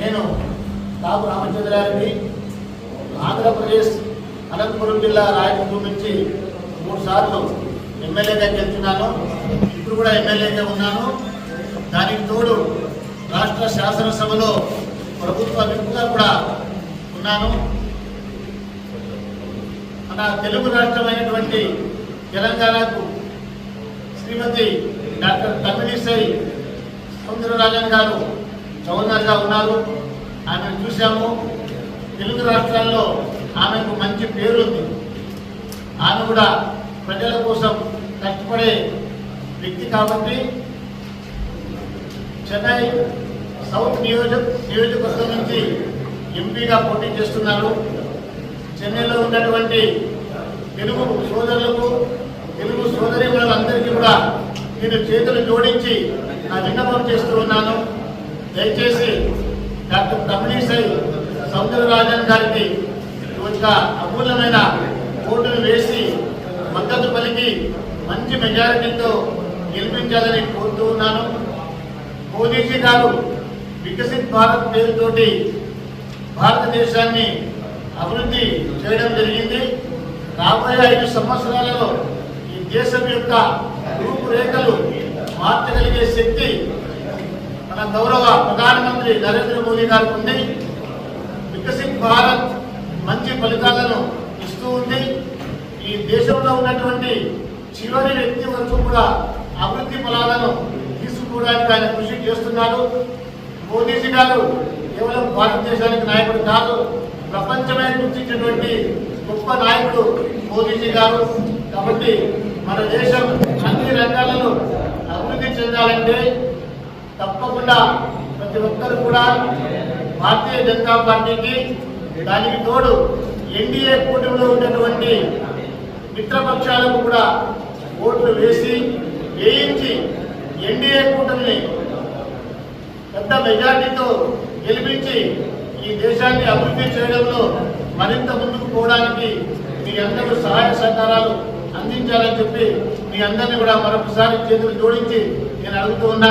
నేను తాపు రామచంద్రారెడ్డి ఆంధ్రప్రదేశ్ అనంతపురం జిల్లా రాయచూరు నుంచి మూడు సార్లు ఎమ్మెల్యేగా గెలుచున్నాను ఇప్పుడు కూడా ఎమ్మెల్యేగా ఉన్నాను. దానికి తోడు రాష్ట్ర శాసనసభలో ప్రభుత్వ విప్పుగా కూడా ఉన్నాను. మన తెలుగు రాష్ట్రమైనటువంటి తెలంగాణకు శ్రీమతి డాక్టర్ తమిళిసై సౌందరరాజన్ గారు గవర్నర్గా ఉన్నారు. ఆమెను చూశాము. తెలుగు రాష్ట్రాల్లో ఆమెకు మంచి పేరుంది. ఆమె కూడా ప్రజల కోసం కష్టపడే వ్యక్తి కాబట్టి చెన్నై సౌత్ నియోజక నియోజకవర్గం నుంచి ఎంపీగా పోటీ చేస్తున్నారు. చెన్నైలో ఉన్నటువంటి తెలుగు సోదరులకు తెలుగు సోదరి వాళ్ళందరికీ కూడా నేను చేతులు జోడించి నా విన్నపం దయచేసి డాక్టర్ తమిళిసై సౌందరరాజన్ గారికి యొక్క అమూల్యమైన ఓటును వేసి మద్దతు పలికి మంచి మెజారిటీతో గెలిపించాలని కోరుతూ ఉన్నాను. మోదీజీ గారు వికసిత్ భారత్ పేరుతోటి భారతదేశాన్ని అభివృద్ధి చేయడం జరిగింది. రాబోయే ఐదు సంవత్సరాలలో ఈ దేశం యొక్క రూపురేఖలు మార్చగలిగే శక్తి మన గౌరవ ప్రధానమంత్రి నరేంద్ర మోదీ గారికి ఉంది వికసిత్ భారత్ మంచి ఫలితాలను ఇస్తూ ఉంది. ఈ దేశంలో ఉన్నటువంటి చివరి వ్యక్తి వరకు కూడా అభివృద్ధి ఫలాలను తీసుకోవడానికి ఆయన కృషి చేస్తున్నారు మోదీజీ గారు కేవలం భారతదేశానికి నాయకుడు కాదు ప్రపంచమే గుర్తించినటువంటి గొప్ప నాయకుడు మోదీజీ గారు. కాబట్టి మన దేశం అన్ని రంగాలలో అభివృద్ధి చెందాలంటే తప్పకుండా ప్రతి ఒక్కరు కూడా భారతీయ జనతా పార్టీకి దానికి తోడు ఎన్డీఏ కూటమిలో ఉన్నటువంటి మిత్రపక్షాలకు కూడా ఓట్లు వేసి వేయించి ఎన్డీఏ కూటమిని పెద్ద మెజార్టీతో గెలిపించి ఈ దేశాన్ని అభివృద్ధి చేయడంలో మరింత ముందుకు పోవడానికి మీ అందరూ సహాయ సహకారాలు అందించాలని చెప్పి మీ అందరినీ కూడా మరొకసారి చేతులు జోడించి నేను అడుగుతూ ఉన్నా.